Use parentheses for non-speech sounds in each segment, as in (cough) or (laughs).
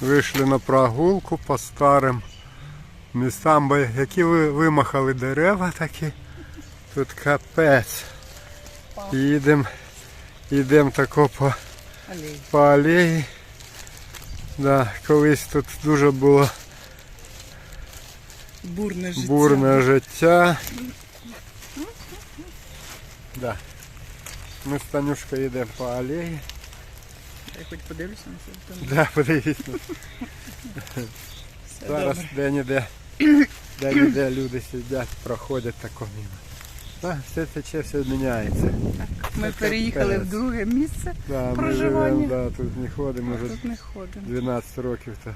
Вийшли на прогулку по старим містам, бо які ви вимахали дерева такі. Тут капець. Їдемо, їдемо тако по, по алеї. Да, колись тут дуже було Бурне життя. бурне життя. Да. Ми з Танюшкою йдемо по алеї. Я хоч подивлюся на це. Да, подивіться. Все Зараз добре. де-ніде, де-ніде люди сидять, проходять тако мимо. Да, все тече, все міняється. Ми Це переїхали капець. в друге місце, Да, ми Проживання. живемо, да, тут не ходимо вже тут не ходимо. 12 років, то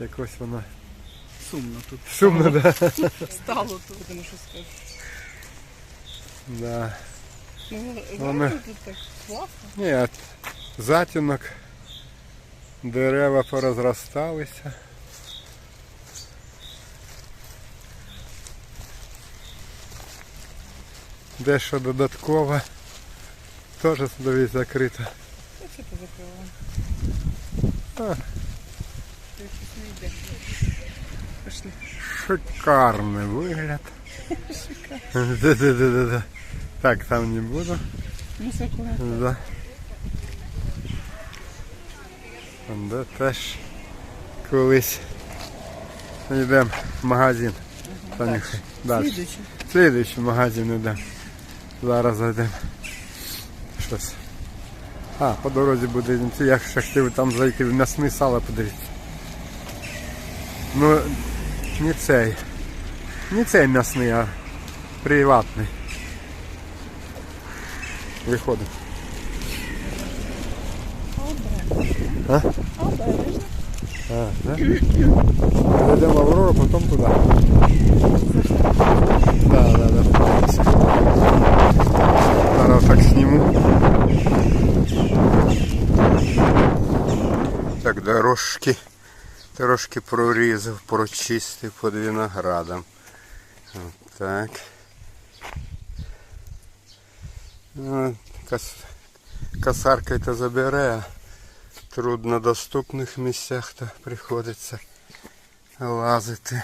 якось воно Сумно тут. сумно, да. Стало тут, тому що скажу. да. Ну, гарно тут так класно. Ні, от затінок, дерева порозросталися. Дещо додаткове. Теж дивись закрито. Та це Ти щось. Пішли. Шикарний вигляд. (laughs) Да-да-да-да. Так, там не буду. Ну. Да. Де теж колись йдемо в магазин. Далі. Слідуючи. Слідуючий магазин йдемо. Зараз зайдемо. Щось. А, по дорозі буде. Я ще хотів там зайти в м'ясний сало подивитися. Ну, не цей. Не цей м'ясний, а приватний. Виходимо. А? А, да? Зайдемо в Аврору, потім туди. Да, да, да. Зараз так сниму. Так, дорожки. Трошки прорізав, прочистив під виноградом. От Так. Ну, кос... Косарка это в труднодоступних місцях то приходиться лазити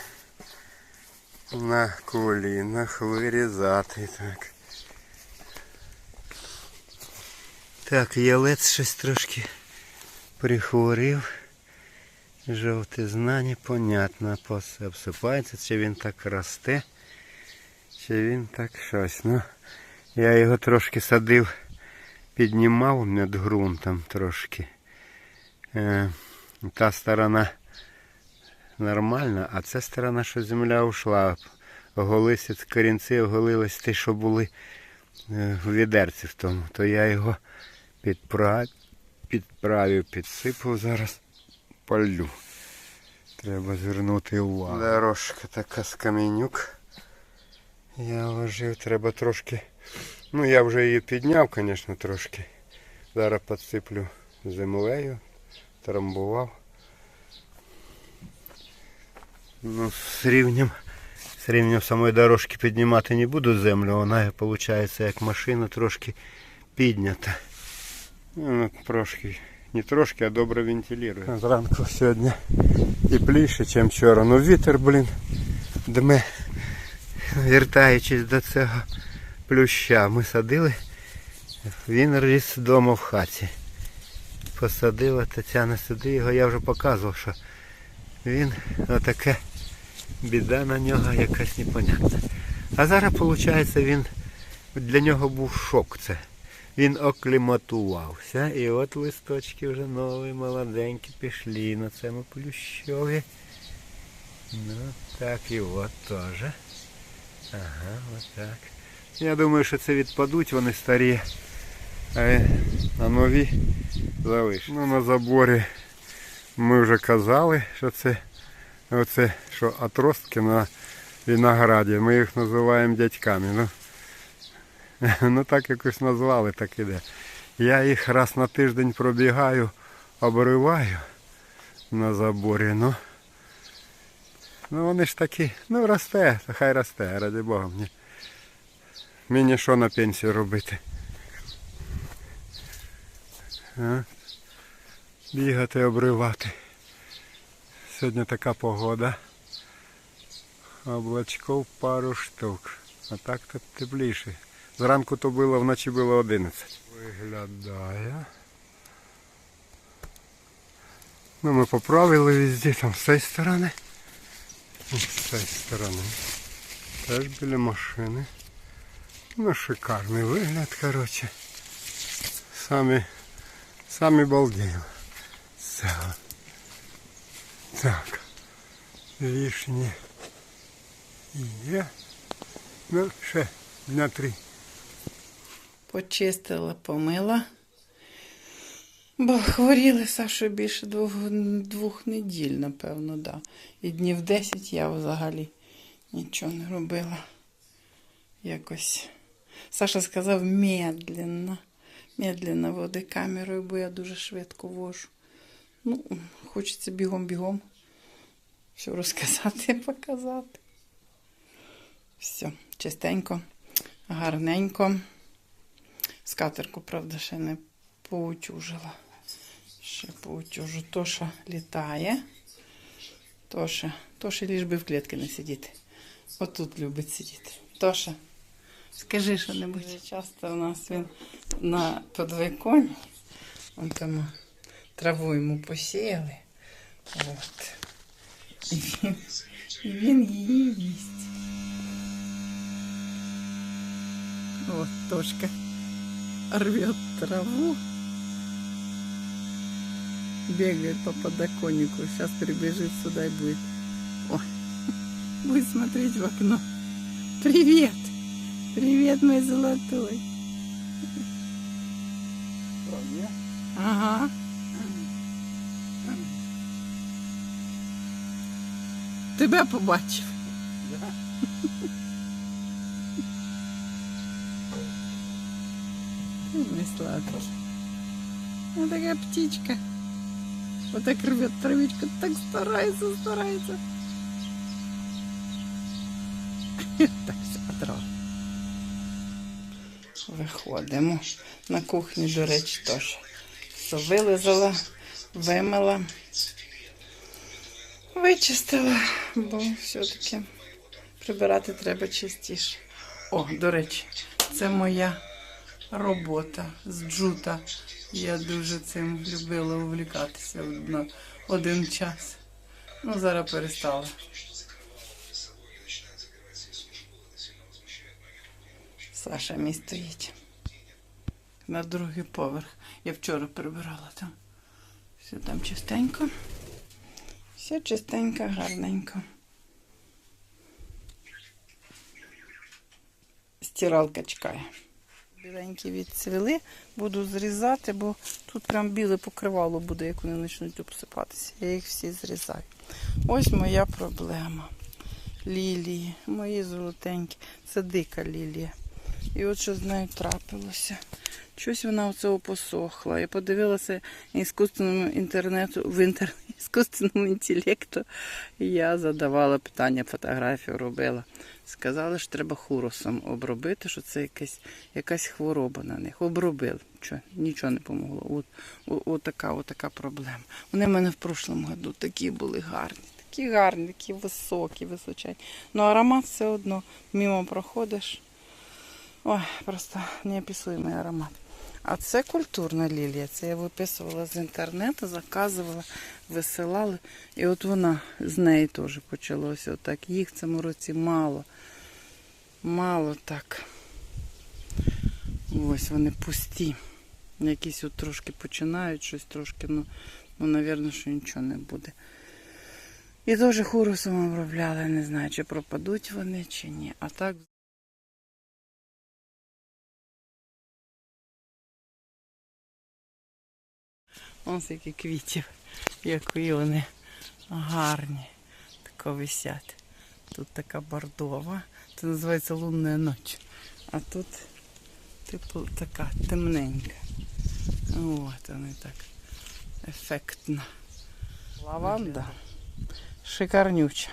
на колінах, вирізати так. Так, ялець щось трошки прихворів. Жовтизна непонятна, пос- обсипається, чи він так росте, чи він так щось. Ну, я його трошки садив, піднімав над ґрунтом трошки. Е, та сторона нормальна, а ця сторона, що земля ушла. Оголися корінці, оголились ті, що були е, в відерці в тому, то я його підправ, підправив, підсипав зараз полю. Треба звернути увагу. Дорожка така з каменюк. Я вложив, треба трошки. Ну я вже її підняв, звісно, трошки. Зараз підсиплю землею, трамбував. Ну, з рівнем, з рівнем самої дорожки піднімати не буду землю, вона виходить як машина трошки піднята. Ну, трошки, не трошки, а добре вентилює. Зранку сьогодні тепліше, ніж вчора. Ну вітер, блін, дме, вертаючись до цього плюща. Ми садили, він ріс вдома в хаті. Посадила Тетяна сюди, його я вже показував, що він отаке біда на нього якась непонятна. А зараз, виходить, він для нього був шок це. Він окліматувався і от листочки вже нові, молоденькі пішли на цьому плющові. Ну так і от теж. Ага, от так. Я думаю, що це відпадуть, вони старі. А, нові залиш. Ну на заборі ми вже казали, що це оце, що отростки на винограді. Ми їх називаємо дядьками. Ну, (laughs) ну так якось назвали, так іде. Я їх раз на тиждень пробігаю, обриваю на заборі. Ну, ну вони ж такі, ну росте, хай росте, ради Бога мені. Мені що на пенсію робити? Бігати, обривати. Сьогодні така погода. Облачков пару штук. А так то тепліше. Зранку то було, вночі було 11. Виглядає. Ну, ми поправили везде, там з цієї сторони. І з цієї сторони. Теж біля машини. Ну, шикарний вигляд, коротше. Самі, самі балдеємо. Це. Так. Вішні є. Ну, ще дня три. Почистила, помила. Бо хворіли Сашу більше двох, двох неділь, напевно, да. І днів 10 я взагалі нічого не робила. Якось. Саша сказав медленно. Медленно води камерою, бо я дуже швидко вожу. Ну, хочеться бігом-бігом. Все розказати, (laughs) показати. Все, чистенько, гарненько. Скатерку, правда, ще не поутюжила. Ще поутюжу. Тоша літає. Тоша, Тоша ліж би в клітки не сидіти. Отут любить сидіти. Тоша, скажи що-небудь. Дуже часто у нас він на подвиконі. Он там траву йому посіяли. От. І він, і він її їсть. Вот Тошка рвет траву. Бегает по подоконнику. Сейчас прибежит сюда и будет. Ой, будет смотреть в окно. Привет! Привет, мой золотой. Тебе побачив. Ты мой сладкий. Вот такая птичка. Вот так рвет травичку, так старается, старается. Так все. Виходимо. На кухні, до речі, теж. Все вилизала, вимила, вичистила, бо все-таки прибирати треба частіше. О, до речі, це моя робота з джута. Я дуже цим любила увлікатися на один час. Ну, зараз перестала. Саша мій стоїть. На другий поверх. Я вчора прибирала там. Все там чистенько. Все чистенько, гарненько. Стиралка чекає. Біленькі відцвіли, буду зрізати, бо тут прям біле покривало буде, як вони почнуть обсипатися. Я їх всі зрізаю. Ось моя проблема. Лілії, мої золотенькі. Це дика лілія. І от що з нею трапилося. Щось вона оцього посохла. Я подивилася іскусственному інтернету в інтер... іскусственному інтелекту. Я задавала питання, фотографію робила. Сказали, що треба хуросом обробити, що це якась, якась хвороба на них. Обробили. Що, нічого не помогло. От, от, така, от така проблема. Вони в мене в прошлому году такі були гарні. Такі гарні, такі високі, височені. Ну аромат все одно. Мімо проходиш. Ой, просто неописуємий аромат. А це культурна лілія. Це я виписувала з інтернету, заказувала, висилали. І от вона з неї теж почалося. Отак. Їх в цьому році мало. Мало так. Ось вони пусті. Якісь от трошки починають щось трошки, ну, ну, напевно, що нічого не буде. І теж хурусом обробляли, не знаю, чи пропадуть вони, чи ні. А так. Ось які квітів, які вони гарні. Тако висять. Тут така бордова. Це називається лунна ніч. А тут, типу, така темненька. От вони так ефектно. Лаванда. Шикарнюча.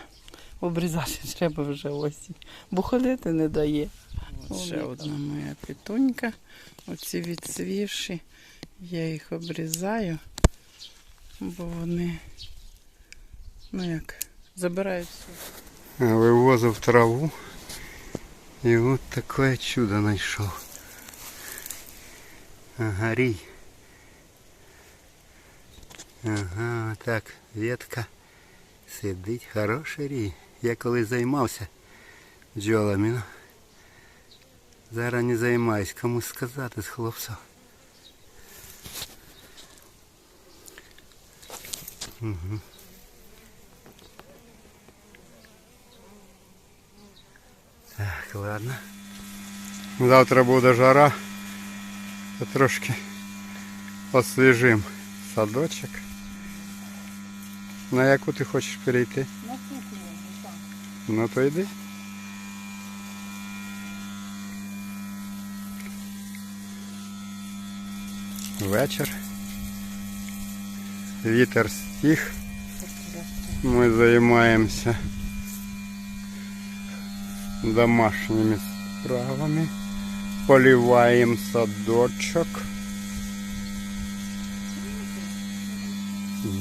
Обрізати (laughs) треба вже осінь. Бо ходити не дає. От ще одна моя пітунька. Оці відсвівші. Я їх обрізаю, бо вони Ну як, забирають все. Вивозив траву. І от таке чудо знайшов. Ага, рій. Ага, так, ветка. Сидить, хороший рій. Я колись займався бджолами. Ну, зараз не займаюсь. Комусь сказати з хлопців. Угу. Так, ладно. Завтра буде жара. Трошки освіжим садочок. На яку ти хочеш перейти? На кухню, так. Ну то йди. Вечір. Вітер стих. Ми займаємося домашніми справами. Поливаємо садочок.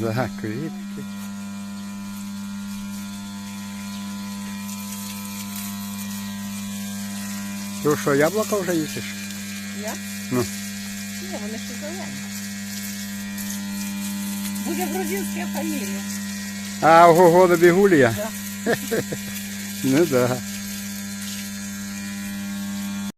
За квітки. Ти що, яблуко вже їсиш? Я? Ну. Ні, вони ще зелені. Буде грузинська фамілія. А ого, до бігулія? Да. (laughs) ну да.